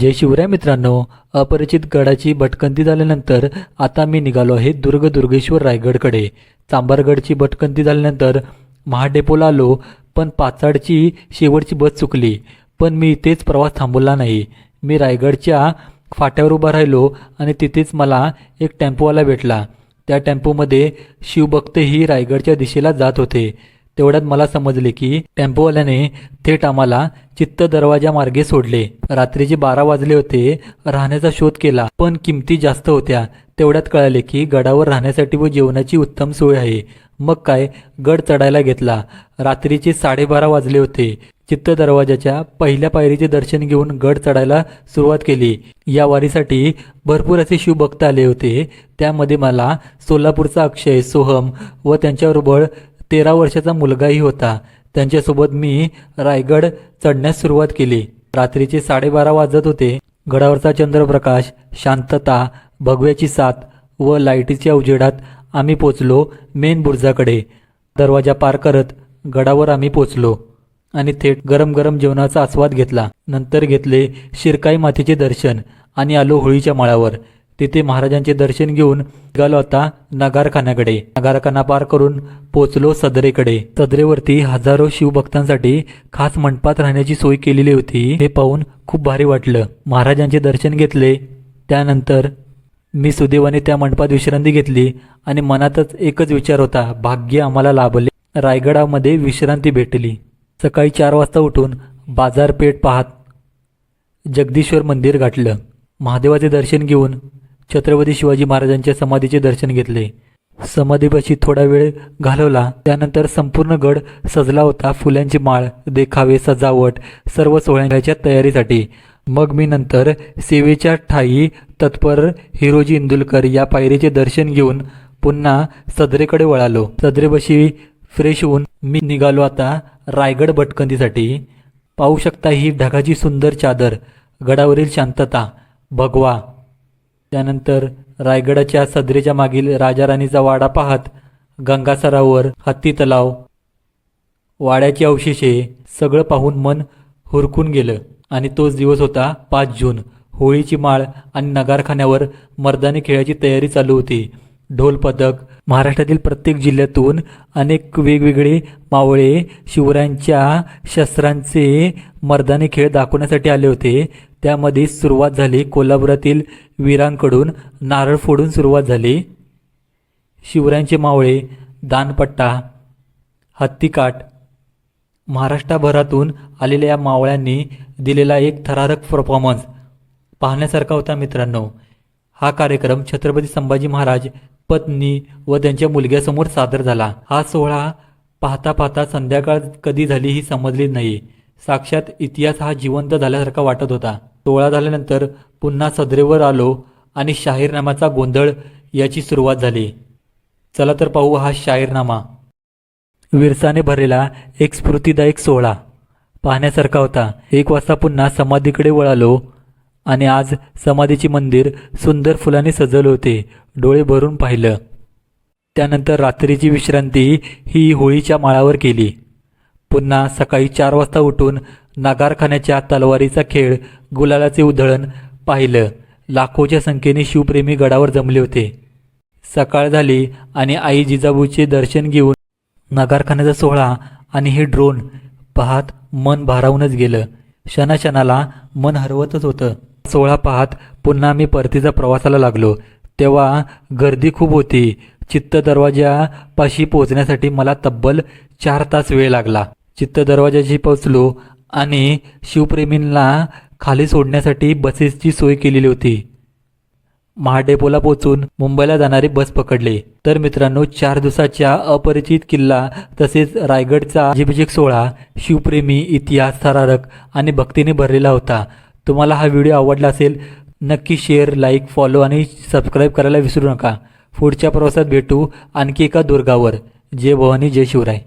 जय शिवराय मित्रांनो अपरिचित गडाची भटकंती झाल्यानंतर आता मी निघालो आहे दुर्ग दुर्गेश्वर रायगडकडे. चांबारगडची भटकंती झाल्यानंतर महाडेपोला आलो पण पाचाडची शेवटची बस चुकली. पण मी इथेच प्रवास थांबवला नाही. मी रायगडच्या फाट्यावर उभा राहिलो आणि तिथेच मला एक टेम्पोवाला भेटला. त्या टेम्पोमध्ये शिवभक्तही रायगडच्या दिशेला जात होते. तेवढ्यात मला समजले की टेम्पोवाल्याने थेट आम्हाला चित्त दरवाजा मार्गे सोडले. रात्रीचे बारा वाजले होते राहण्याचा शोध केला पण किमती जास्त होत्या. तेवढ्यात कळाले की गडावर राहण्यासाठी व जेवणाची उत्तम सोय आहे. मग काय? गड चढायला घेतला. रात्रीचे साडेबारा वाजले होते. चित्त दरवाजाच्या पहिल्या पायरीचे दर्शन घेऊन गड चढायला सुरुवात केली. या वारीसाठी भरपूर असे शिवभक्त आले होते. त्यामध्ये मला सोलापूरचा अक्षय सोहम व त्यांच्याबरोबर तेरा वर्षाचा मुलगाही होता. त्यांच्यासोबत मी रायगड चढण्यास सुरुवात केली. रात्रीचे साडेबारा वाजत होते. गडावरचा चंद्रप्रकाश शांतता भगव्याची साथ व लाईटीच्या उजेडात आम्ही पोचलो मेन बुर्जाकडे. दरवाजा पार करत गडावर आम्ही पोचलो आणि थेट गरम गरम जेवणाचा आस्वाद घेतला. नंतर घेतले शिरकाई मातेचे दर्शन आणि आलो होळीच्या माळावर. तिथे महाराजांचे दर्शन घेऊन निघालो आता नगारखान्याकडे. नगारखाना पार करून पोचलो सदरेकडे. सदरेवरती हजारो शिवभक्तांसाठी खास मंडपात राहण्याची सोय केलेली होती. हे पाहून खूप भारी वाटलं. महाराजांचे दर्शन घेतले. त्यानंतर मी सुदैवाने त्या मंडपात विश्रांती घेतली आणि मनातच एकच विचार होता भाग्य आम्हाला लाभले. रायगडामध्ये विश्रांती भेटली. सकाळी चार वाजता उठून बाजारपेठ पाहत जगदीश्वर मंदिर गाठलं. महादेवाचे दर्शन घेऊन छत्रपती शिवाजी महाराजांच्या समाधीचे दर्शन घेतले. समाधीपाशी थोडा वेळ घालवला. त्यानंतर संपूर्ण गड सजला होता फुलांची माळ देखावे सजावट सर्व सोहळ्यांच्या तयारीसाठी. मग मी नंतर सेवेच्या ठाई तत्पर हिरोजी इंदुलकर या पायरीचे दर्शन घेऊन पुन्हा सदरेकडे वळालो. सदरेपाशी फ्रेश होऊन मी निघालो आता रायगड भटकंतीसाठी पाहू शकता ही ढगाची सुंदर चादर. गडावरील शांतता. भगवा. त्यानंतर रायगडाच्या सदरेच्या मागील राजाराणीचा वाडा पाहत गंगासरावर हत्ती तलाव वाड्याची अवशेषे सगळं पाहून मन हुरकून गेलं आणि तोच दिवस होता पाच जून. होळीची माळ आणि नगारखान्यावर मर्दानी खेळाची तयारी चालू होती. ढोल पथक महाराष्ट्रातील प्रत्येक जिल्ह्यातून अनेक वेगवेगळे मावळे शिवरायांच्या शस्त्रांचे मर्दानी खेळ दाखवण्यासाठी आले होते. त्यामध्ये सुरुवात झाली कोल्हापुरातील वीरांकडून नारळ फोडून सुरुवात झाली. शिवरायांचे मावळे दानपट्टा हत्तीकाट महाराष्ट्रभरातून आलेल्या या मावळ्यांनी दिलेला एक थरारक परफॉर्मन्स पाहण्यासारखा होता मित्रांनो. हा कार्यक्रम छत्रपती संभाजी महाराज पत्नी व त्यांच्या मुलग्यासमोर सादर झाला. हा सोहळा पाहता पाहता संध्याकाळ कधी झाली ही समजली नाही. साक्षात इतिहास हा जिवंत झाल्यासारखा वाटत होता. सोहळा झाल्यानंतर पुन्हा सदरेवर आलो आणि शाहीरनामाचा गोंधळ याची सुरुवात झाली. चला तर पाहू हा शाहीरनामा. विरसाने भरलेला एक स्फूर्तिदायक सोहळा पाहण्यासारखा होता. एक वाजता पुन्हा समाधीकडे वळालो आणि आज समाधीचे मंदिर सुंदर फुलांनी सजवले होते. डोळे भरून पाहिलं. त्यानंतर रात्रीची विश्रांती ही होळीच्या माळावर केली. पुन्हा सकाळी चार वाजता उठून नागारखान्याच्या तलवारीचा खेळ गुलालाचे उधळण पाहिलं. लाखोच्या संख्येने शिवप्रेमी गडावर जमले होते. सकाळ झाली आणि आई जिजाबूचे दर्शन घेऊन नगारखान्याचा सोहळा आणि हे ड्रोन पाहत मन भारावूनच गेलं. क्षणाक्षणाला मन हरवतच होतं. सोहळा पाहत पुन्हा आम्ही परतीचा प्रवासाला लागलो. तेव्हा गर्दी खूप होती. चित्त दरवाजापाशी पोहोचण्यासाठी मला तब्बल चार तास वेळ लागला. चित्त दरवाजाशी पोहोचलो आणि शिवप्रेमींना खाली सोडण्यासाठी बसेसची सोय केलेली होती. महाडेपोला पोचून मुंबईला जाणारी बस पकडली. तर मित्रांनो चार दिवसाच्या अपरिचित किल्ला तसेच रायगडचा अभिषेक सोहळा शिवप्रेमी इतिहास थरारक आणि भक्तीने भरलेला होता. तुम्हाला हा व्हिडिओ आवडला असेल नक्की शेअर लाईक फॉलो आणि सबस्क्राईब करायला विसरू नका. पुढच्या प्रवासात भेटू आणखी एका दुर्गावर. जय भवानी जय शिवराय.